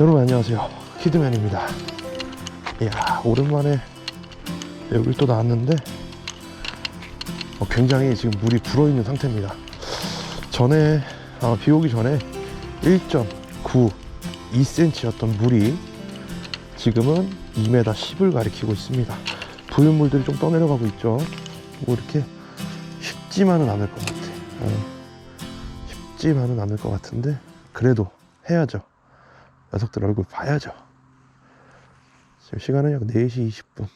여러분 안녕하세요. 키드맨입니다. 이야 오랜만에 여길 또 나왔는데 어, 굉장히 지금 물이 불어있는 상태입니다. 전에 아, 비 오기 전에 1.9 2cm였던 물이 지금은 2m 10을 가리키고 있습니다. 부유물들이 좀 떠내려가고 있죠. 뭐 이렇게 쉽지만은 않을 것 같아. 어, 쉽지만은 않을 것 같은데 그래도 해야죠 녀석들 얼굴 봐야죠. 지금 시간은 약 4시 20분.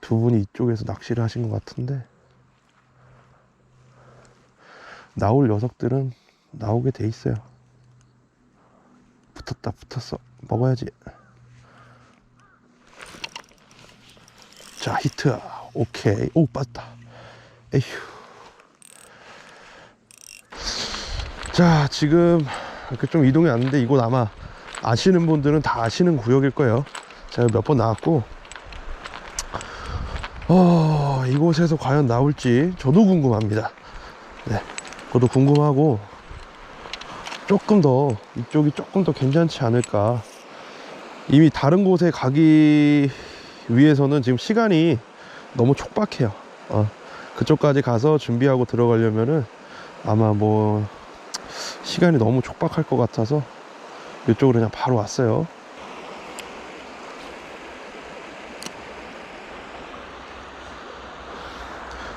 두 분이 이쪽에서 낚시를 하신 것 같은데, 나올 녀석들은 나오게 돼 있어요. 붙었다, 붙었어. 먹어야지. 자, 히트. 오케이. 오, 빠졌다. 에휴. 자, 지금 이렇게 좀 이동이 왔는데 이곳 아마 아시는 분들은 다 아시는 구역일 거예요. 제가 몇 번 나왔고, 어, 이곳에서 과연 나올지 저도 궁금합니다. 네, 저도 궁금하고 조금 더 이쪽이 조금 더 괜찮지 않을까. 이미 다른 곳에 가기 위해서는 지금 시간이 너무 촉박해요. 어, 그쪽까지 가서 준비하고 들어가려면은 아마 뭐 시간이 너무 촉박할 것 같아서 이쪽으로 그냥 바로 왔어요.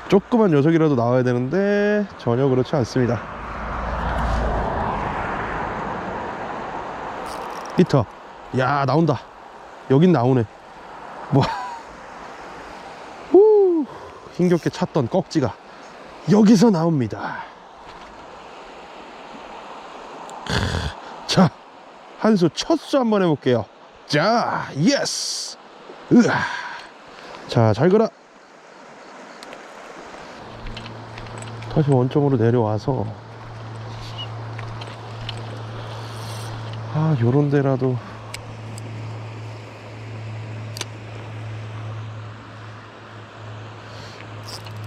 조그만 녀석이라도 나와야 되는데 전혀 그렇지 않습니다. 히터. 야, 나온다. 여긴 나오네. 뭐. 후, 힘겹게 찾던 꺽지가 여기서 나옵니다. 자, 한 수 첫 수 한번 해볼게요. 자, 예스. 으아. 자, 잘 가라. 다시 원점으로 내려와서 아, 요런 데라도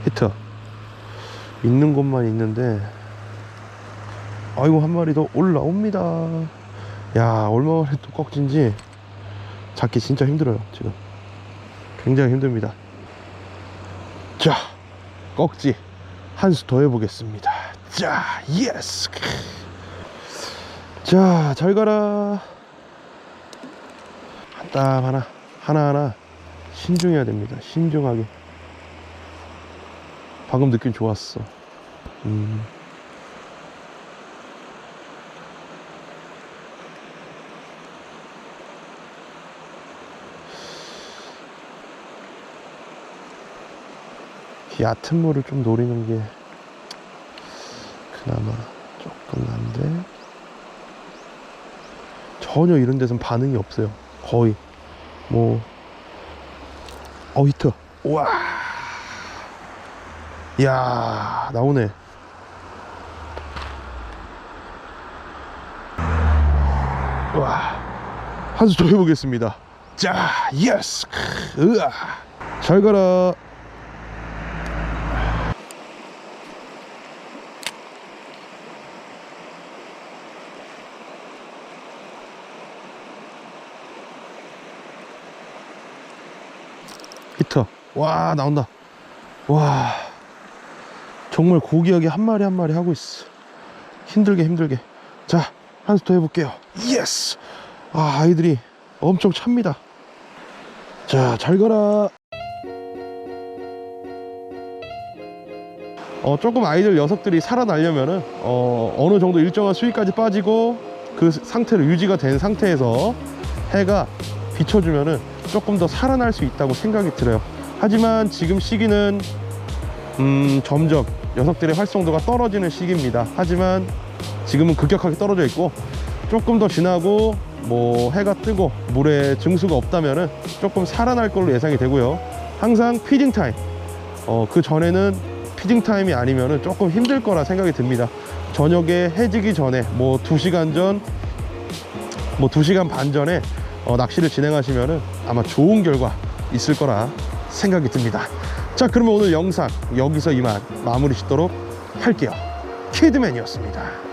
히트 있는 곳만 있는데 아이고 한 마리 더 올라옵니다. 야 얼마 만에 또 꺽진지 잡기 진짜 힘들어요 지금. 굉장히 힘듭니다. 자 꺽지. 한 수 더 해보겠습니다. 자 예스! 자 잘 가라. 한 땀 하나 하나하나. 신중해야 됩니다. 신중하게. 방금 느낌 좋았어. 음. 얕은 물을 좀 노리는 게 그나마 조금 난데. 전혀 이런 데선 반응이 없어요. 거의. 뭐. 어 히트. 우와. 이야 나오네. 와. 한 수 더 해보겠습니다. 자 예스. 으아. 잘 가라 히터 와 나온다. 와 정말 고귀하게 한 마리 한 마리 하고 있어. 힘들게 힘들게. 자한수더 해볼게요. 예스 아 아이들이 엄청 찹니다. 자 잘 가라. 어 조금 아이들 녀석들이 살아나려면은 어 어느 정도 일정한 수위까지 빠지고 그 상태로 유지가 된 상태에서 해가 비춰주면은 조금 더 살아날 수 있다고 생각이 들어요. 하지만 지금 시기는 음, 점점 녀석들의 활성도가 떨어지는 시기입니다. 하지만 지금은 급격하게 떨어져 있고 조금 더 지나고 뭐 해가 뜨고 물에 증수가 없다면 은 조금 살아날 걸로 예상이 되고요. 항상 피딩 타임. 어, 그 전에는 피딩 타임이 아니면 은 조금 힘들 거라 생각이 듭니다. 저녁에 해지기 전에 뭐 2시간 전, 뭐 2시간 반 전에 어, 낚시를 진행하시면 은 아마 좋은 결과 있을 거라 생각이 듭니다. 자, 그러면 오늘 영상 여기서 이만 마무리 짓도록 할게요. 키드맨이었습니다.